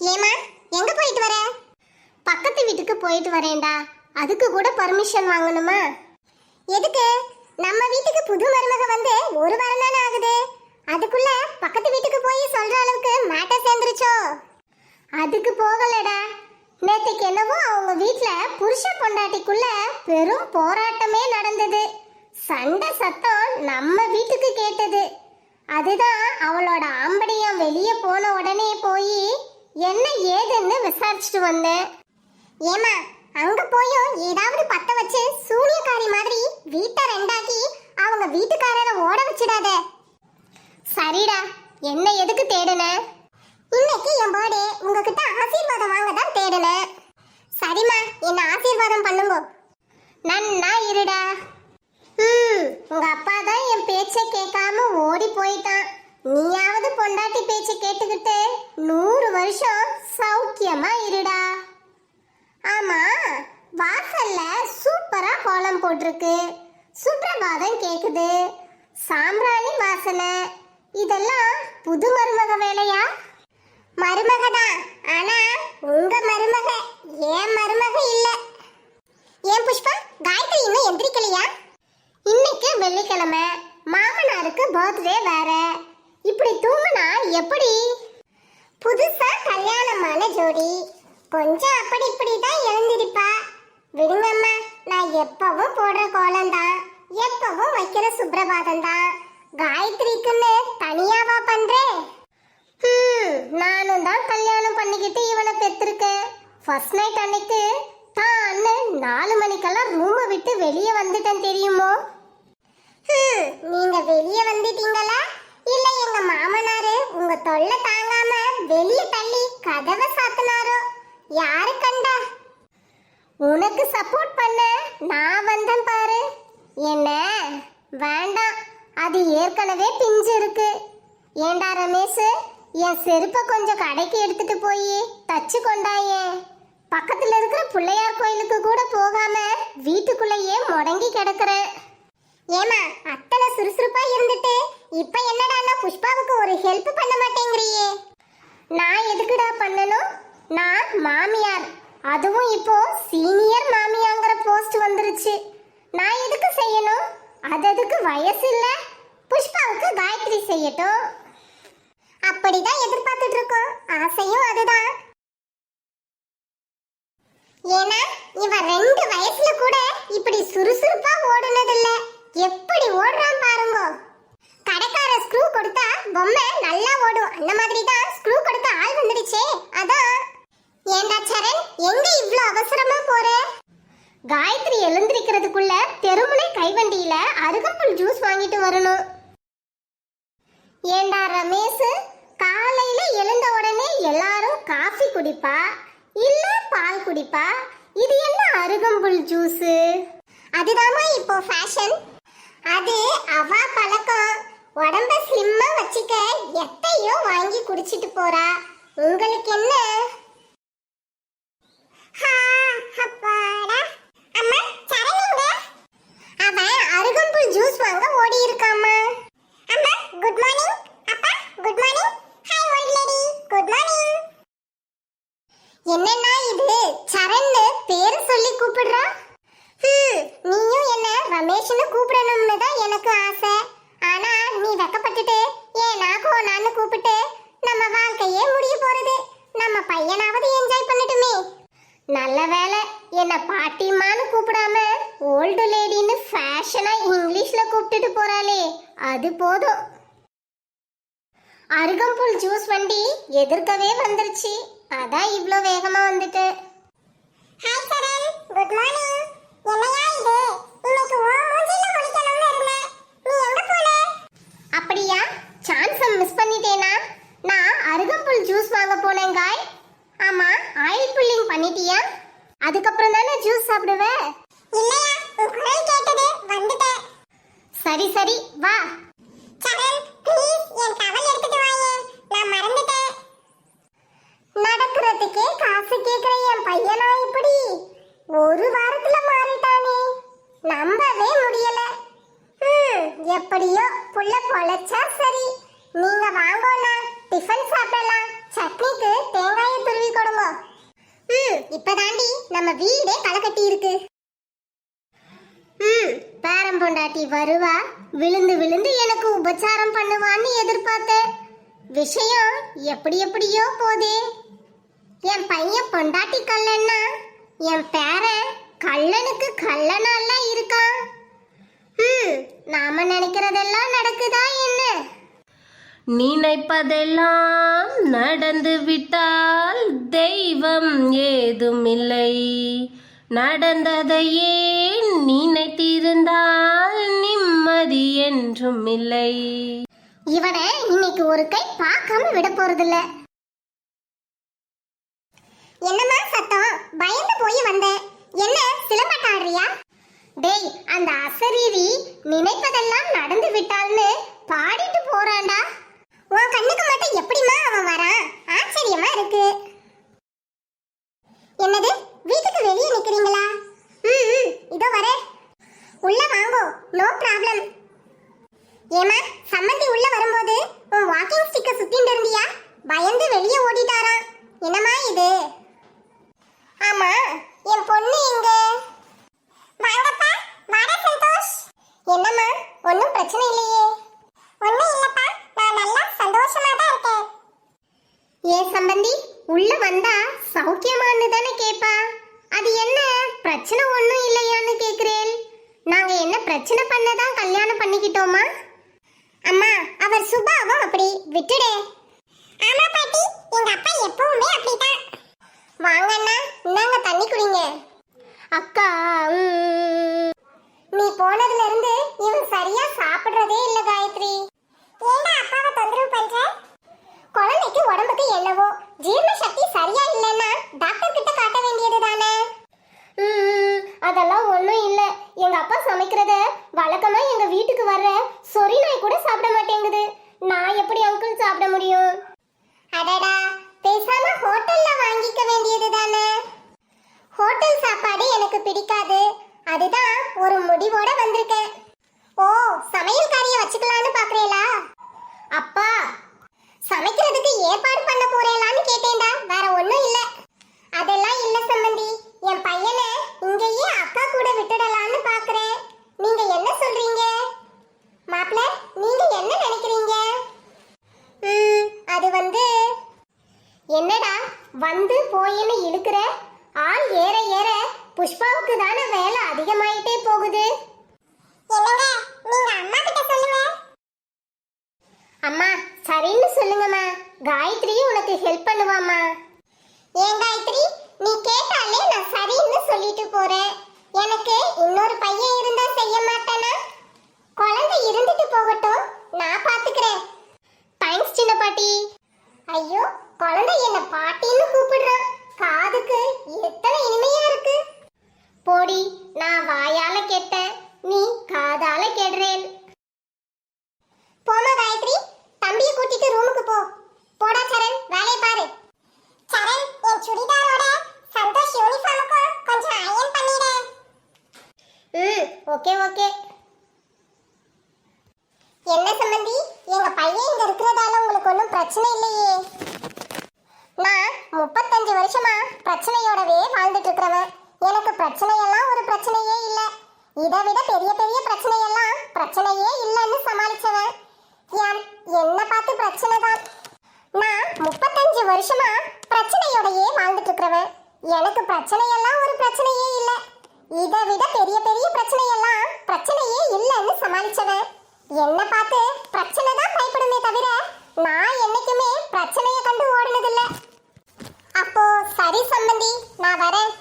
ஏமா எங்க போயிட்டு வர? பக்கத்து வீட்டுக்கு போயிட்டு வரேன்டா. அதுக்கு கூட பர்மிஷன் வாங்கணுமா? எதுக்கு? நம்ம வீட்டுக்கு புது மருமக வந்து ஒரு வாரம் தானே ஆகுது. அதுக்குள்ள பக்கத்து வீட்டுக்கு போய் சொல்ற அளவுக்கு மேட்டர் சேர்ந்துருச்சோ? அதுக்கு போகலடா. நேற்றுக்கு என்னவோ அவங்க வீட்டில் புருஷ பொண்டாட்டிக்குள்ள பெரும் போராட்டமே நடந்தது. சண்டை சத்தம் நம்ம வீட்டுக்கு கேட்டது. அதுதான் அவளோட ஆம்படியம் வெளியே போன உடனே போய் என்ன ஏதுன்னு விசாரிச்சுட்டு வந்தேன். ஏமா அங்க போயும் ஏதாவது பத்த வச்சு சூனியக்காரி மாதிரி வீட்டை ரெண்டாக்கி அவங்க வீட்டுக்காரரை ஓட வச்சிடாத. சரிடா என்ன எதுக்கு தேடுன? இன்னைக்கு என் பர்த்டே உங்ககிட்ட ஆசீர்வாதம் வாங்க தான் தேடுனேன் சரிம்மா என்ன ஆசீர்வாதம் பண்ணுங்க. நன்னா இருடா. ம் உங்க அப்பா தான் என் பேச்சை கேட்காம ஓடி போயிட்டான். நீயாவது பொண்டாட்டி பேச்சு கேட்டுக்கிட்டு நூறு வருஷம் சௌக்கியமா இருடா. ஆமா வாசல்ல சூப்பரா கோலம் போட்டிருக்கு. சுப்ரபாதம் கேக்குது. சாம்பிராணி வாசனை. இதெல்லாம் புது மருமக வேலையா? மருமக தான் ஆனா உங்க மருமக ஏன் மருமக இல்ல. ஏன் புஷ்பா காயத்ரி இன்னும் எந்திரிக்கலையா? இன்னைக்கு வெள்ளிக்கிழமை. மாமனாருக்கு பர்த்டே வேற. எப்படி? புதுசா கல்யாணமான ஜோடி. கொஞ்சம் அப்படி இப்படி தான் எழுந்திருப்பா. விடுங்கம்மா நான் எப்பவும் போடுற கோலம் தான் எப்பவும் வைக்கிற சுப்ரபாதம் தான் காயத்ரிக்குன்னு தனியாவா பண்றேன் நானும் தான் கல்யாணம் பண்ணிக்கிட்டு இவனை பெற்றிருக்கேன் ஃபர்ஸ்ட் நைட் அன்னைக்கு தான்னு நாலு மணிக்கெல்லாம் ரூமை விட்டு வெளியே வந்துட்டேன் தெரியுமோ? நீங்க வெளியே வந்துட்டீங்களா? எங்க மாமனாரு உங்க தொல்லை தாங்காம வெளியே தள்ளி கதவை சாத்தினாரோ? யாரு கண்டா? உனக்கு சப்போர்ட் பண்ண நான் வந்தேன் பாரு. என்ன? வேண்டாம். அது ஏற்கனவே பிஞ்சு இருக்கு. ஏண்டா ரமேஷ்? என் செருப்பை கொஞ்சம் கடைக்கு எடுத்துட்டு போய் தச்சு கொண்டாயே. பக்கத்துல இருக்கிற பிள்ளையார் கோயிலுக்கு கூட போகாம வீட்டுக்குள்ளேயே முடங்கி கிடக்குறேன். ஏமா அத்தனை சுறுசுறுப்பா இருந்துட்டு இப்ப என்னடா புஷ்பாவுக்கு ஒரு ஹெல்ப் பண்ண மாட்டேங்கிறியே? நான் எதுக்குடா பண்ணணும்? நான் மாமியார். அதுவும் இப்போ சீனியர் மாமியாங்கிற போஸ்ட் வந்துருச்சு. நான் எதுக்கு செய்யணும்? அது அதுக்கு வயசு இல்ல. புஷ்பாவுக்கு காயத்ரி செய்யட்டும். அப்படிதான் எதிர்பார்த்துட்டு இருக்கோம். ஆசையும் அதுதான். ஏன்னா இவன் ரெண்டு வயசுல கூட இப்படி சுறுசுறுப்பா ஓடுனதில்ல. எப்படி ஓடுறான் பாருங்க. அந்த மாதிரி தான் ஸ்க்ரூ கொடுக்க ஆள் வந்துடுச்சே. அதான் ஏண்டா சரண் எங்க இவ்ளோ அவசரமா போற? காயத்ரி எழுந்திருக்கிறதுக்குள்ள தெருமுனை கைவண்டியில அருகம்புல் ஜூஸ் வாங்கிட்டு வரணும். ஏண்டா ரமேஷ் காலையில எழுந்த உடனே எல்லாரும் காஃபி குடிப்பா இல்ல பால் குடிப்பா? இது என்ன அருகம்புல் ஜூஸ் அதுதாமா இப்போ ஃபேஷன் அது அவா பழக்கம். உடம்ப ஸ்லிம்மா வச்சுக்க எத்தையோ வாங்கி குடிச்சிட்டு போறா. உங்களுக்கு என்ன? ஹா, அப்பாடா. அம்மா, சரணுங்க? அவன் அருகம்புல் ஜூஸ் வாங்க ஓடி இருக்காமா அம்மா குட் மார்னிங் அப்பா good morning hi old lady good morning என்னன்னா இது? சரண் பேரு சொல்லி கூப்பிடுறா. ஹம், நீயும் என்ன ரமேஷ்னு கூப்பிடணும்னு தான் எனக்கு ஆசை. கூப்பிட்டு நம்ம வாழ்க்கையே முடிய போறது. நம்ம பையனாவது என்ஜாய் பண்ணட்டுமே. நல்ல வேலை என்ன பாட்டிமான்னு கூப்பிடாம ஓல்டு லேடின்னு ஃபேஷனா இங்கிலீஷ்ல கூப்பிட்டுட்டு போறாளே. அது போதும். அருகம்புல் ஜூஸ் வண்டி எதிர்க்கவே வந்துருச்சு. அதான் இவ்ளோ வேகமா வந்துட்டு. ஹாய் சரண் குட் மார்னிங் என்னையா இது? இன்னைக்கு உன் மூஞ்சில முழிக்கணும்னு இருந்தேன் நீ எங்க போன அப்படியா சான்ஸ மிஸ் பண்ணிட்டேனா நான் அருகம்புல் ஜூஸ் வாங்க போனேன் காய் ஆமா ஆயில் புல்லிங் பண்ணிட்டியா அதுக்கப்புறம் தானே ஜூஸ் சாப்பிடுவேன் இல்லையா உன் குரல் கேட்டது வந்துட்டேன் சரி சரி வா சரண் ப்ளீஸ் என் டவல் எடுத்துட்டு வாயே நான் மறந்துட்டேன் நடக்கிறதுக்கே காசு கேக்குற என் பையனா இப்படி ஒரு வாரத்துல மாறிட்டானே நம்பவே முடியல ஹம், எப்படியோ புள்ள பொழைச்சா சரி நீங்க வாங்கோண்ணா டிஃபன் சாப்பிடலாம். சட்னிக்கு தேங்காயை துருவி கொடுங்க. ம் இப்பதாண்டி நம்ம வீடே களக்கட்டி இருக்கு. ம் பேரம் பொண்டாட்டி வருவா. விழுந்து விழுந்து எனக்கு உபச்சாரம் பண்ணுவான்னு எதிர்பார்த்தேன். விஷயம் எப்படி எப்படியோ போதே. என் பையன் பொண்டாட்டி கல்லன்னா என் பேரன் கல்லனுக்கு கல்லனெல்லாம் இருக்கான். ம் நாம நினைக்கிறதெல்லாம் நடக்குதா என்ன? நினைப்பதெல்லாம் நடந்து விட்டால் தெய்வம் ஏதுமில்லை. நடந்ததையே நினைத்திருந்தால் நிம்மதி என்றும் இல்லை இவனை இன்னைக்கு ஒரு கை பார்க்காம விட போறதில்ல. என்னம்மா சத்தம்? பயந்து போய் வந்தேன் என்ன சிலம்பாட்டம் ஆடுறியா டேய் அந்த அசரீரி நினைப்பதெல்லாம் நடந்து விட்டால்னு பாடிட்டு போறான்டா. உன் கண்ணுக்கு மட்டும் எப்படிமா அவன் வரான்? ஆச்சரியமா இருக்கு. என்னது? வீட்டுக்கு வெளியே நிக்கிறீங்களா? ம் ம், இதோ வரேன். உள்ள வாங்கோ நோ ப்ராப்ளம் ஏமா சம்மந்தி உள்ள வரும்போது உன் வாக்கிங் ஸ்டிக்க சுத்திட்டு இருந்தியா? பயந்து வெளியே ஓடிட்டாராம். என்னமா இது? ஆமா என் பொண்ணு எங்க? வாங்கப்பா வாடா சந்தோஷ். என்னம்மா ஒன்றும் பிரச்சனை இல்லையே ஒன்றும் இல்லப்பா நான் நல்லா சந்தோஷமா தான் இருக்கேன் ஏன் சம்பந்தி உள்ள வந்தா சௌக்கியமான்னு தானே கேப்பா அது என்ன பிரச்சனை ஒன்றும் இல்லையான்னு கேட்குறேன் நாங்க என்ன பிரச்சனை பண்ணதான் கல்யாணம் பண்ணிக்கிட்டோமா? அம்மா அவர் சுபாவம் அப்படி விட்டுடு. ஆமா பாட்டி எங்க அப்பா எப்பவுமே அப்படிதான் வாங்க அண்ணா இந்தாங்க தண்ணி குடிங்க. அக்கா நீ போனதுல இருந்து இவன் சரியா சாப்பிடுறதே இல்ல காயத்ரி. ஏண்டா அப்பாவை தொந்தரவு பண்ற? குழந்தைக்கு உடம்புக்கு என்னவோ ஜீரண சக்தி சரியா இல்லைன்னா டாக்டர் கிட்ட காட்ட வேண்டியது தானே அதெல்லாம் ஒன்றும் இல்லை எங்க அப்பா சமைக்கிறத வழக்கமா எங்க வீட்டுக்கு வர்ற சொறி நாய் கூட சாப்பிட மாட்டேங்குது நான் எப்படி அங்கிள் சாப்பிட முடியும் அடடா பேசாம ஹோட்டல்ல வாங்கிக்க வேண்டியது தானே ஹோட்டல் சாப்பாடு எனக்கு பிடிக்காது அதுதான் ஒரு முடிவோட வந்திருக்கேன் ஓ சமையல்காரிய வச்சுக்கலான்னு பாக்குறீங்களா அப்பா சமைக்கிறதுக்கு ஏற்பாடு பண்ண போறேலான்னு கேட்டேன்டா. வேற ஒண்ணும் இல்ல. அதெல்லாம் இல்ல சம்பந்தி. என் பையனை இங்கேயே அக்கா கூட விட்டுடலான்னு பாக்குறேன். நீங்க என்ன சொல்றீங்க? மாப்பிள்ள நீங்க என்ன நினைக்கிறீங்க? ம், அது வந்து என்னடா வந்து போயின்னு இழுக்கிற ஆள் ஏற ஏற புஷ்பாவுக்கு தானே வேலை அதிகமாயிட்டே போகுது? என்னங்க நீங்க அம்மா கிட்ட சொல்லுங்க. அம்மா சரின்னு சொல்லுங்கம்மா. காயத்ரி உனக்கு ஹெல்ப் பண்ணுவாம்மா. ஏன் காயத்ரி? நீ கேட்டாலே நான் சரின்னு சொல்லிட்டு போறேன். எனக்கு இன்னொரு பையன் இருந்தா செய்ய மாட்டேனா? குழந்தை இருந்துட்டு போகட்டும். நான் பாத்துக்கிறேன் ஓகே ஓகே. என்ன சம்பந்தி? எங்க பையன் இங்க இருக்கிறதால உங்களுக்கு ஒன்றும் பிரச்சனை இல்லையே. நான் முப்பத்தஞ்சு வருஷமா பிரச்சனையோடவே வாழ்ந்துட்டு இருக்கிறவன். எனக்கு பிரச்சனையெல்லாம் ஒரு பிரச்சனையே இல்லை. இதை விட பெரிய பெரிய பிரச்சனையெல்லாம் பிரச்சனையே இல்லைன்னு சமாளிச்சவன். என் என்ன பார்த்து பிரச்சனை தான். நான் முப்பத்தஞ்சு வருஷமா பிரச்சனையோடயே வாழ்ந்துட்டு இருக்கிறவன். எனக்கு பிரச்சனையெல்லாம் ஒரு பிரச்சனையே இல்லை. இதை விட பெரிய பெரிய பிரச்சனை எல்லாம் பிரச்சனையே இல்லைன்னு சமாளிச்சவன். என்ன பார்த்து பிரச்சனை தான் பயப்படுமே தவிர நான் என்னைக்குமே பிரச்சனையை கண்டு ஓடினதில்லை. அப்போ சரி சம்பந்தி நான் வரேன்.